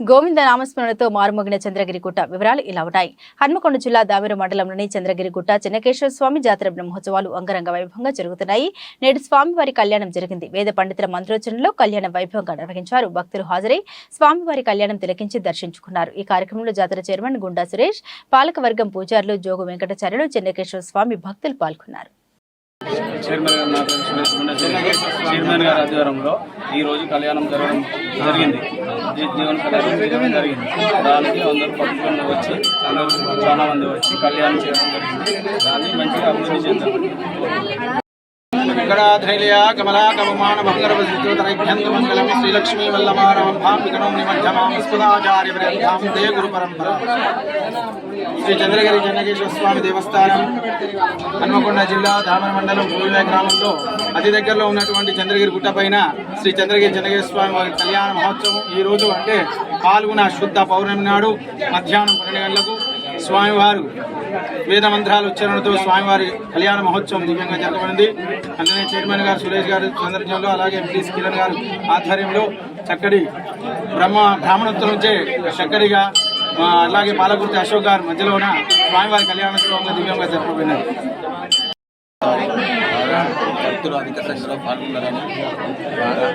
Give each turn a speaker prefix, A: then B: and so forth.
A: గోవింద నామస్మరణతో మారుమోగిన చంద్రగిరి గుట్ట వివరాలు ఇలా ఉన్నాయి. హన్మకొండ జిల్లా దావేరు మండలంలోని చంద్రగిరిగుట్ట చిన్నకేశ్వర చెన్నకేశ్వర స్వామి జాతర బ్రహ్మోత్సవాలు అంగరంగ వైభవంగా జరుగుతున్నాయి. నేడు స్వామివారి కళ్యాణం జరిగింది. వేద పండితుల మంత్రోచ్చరణలో కళ్యాణం వైభవంగా నిర్వహించారు. భక్తులు హాజరై స్వామివారి కళ్యాణం తిలకించి దర్శించుకున్నారు. ఈ కార్యక్రమంలో జాతర చైర్మన్ గుండా సురేష్ పాలకవర్గం పూజారులు జోగు వెంకటాచార్యులు చెన్నకేశ్వర స్వామి భక్తులు పాల్గొన్నారు.
B: చైర్మన్ గారు చైర్మన్ గారి ఆధ్వర్యంలో ఈ రోజు కళ్యాణం జరగడం జరిగింది. జీ- జీవన కళ్యాణం జరగడం జరిగింది. దానికి అందరూ పట్టుకొని వచ్చి అందరూ చాలా మంది వచ్చి కళ్యాణం చేయడం జరిగింది. దాన్ని మంచిగా అభివృద్ధి చెందాం
C: వెంకటాధైర్య కమలా కమమాన మంగళవసిద్యోతరైభ్యంత మంగళం శ్రీలక్ష్మీ వల్లభారమంభాం వికటం స్ఫుదాచార్య పర్యంతాం దే గురు పరంపర శ్రీ చంద్రగిరి చెన్నకేశ్వర స్వామి దేవస్థానం హన్మకొండ జిల్లా దామర మండలం పూర్వే గ్రామంలో అతి దగ్గరలో ఉన్నటువంటి చంద్రగిరి గుట్ట పైన శ్రీ చంద్రగిరి చెన్నకేశ్వర స్వామి వారి కళ్యాణ మహోత్సవం. ఈ రోజు అంటే పాల్గొన శుద్ధ పౌర్ణమి నాడు మధ్యాహ్నం పన్నెండు గంటలకు స్వామివారు వేద మంత్రాలు ఉచ్చారణతో స్వామివారి కళ్యాణ మహోత్సవం దివ్యంగా జరగబడింది అందులో చైర్మన్ గారు సురేష్ గారు చంద్రజంలో అలాగే ఎంపీస్ కిరణ్ గారు ఆధ్వర్యంలో చక్కటి బ్రహ్మ బ్రాహ్మణత్వం నుంచే చక్కడిగా అలాగే పాలకుర్తి అశోక్ గారు మధ్యలోన స్వామివారి కళ్యాణోత్సవంగా దివ్యంగా జరపబడినది
D: భక్తులు అధిక సంఖ్యలో పాల్గొన్నారని బాగా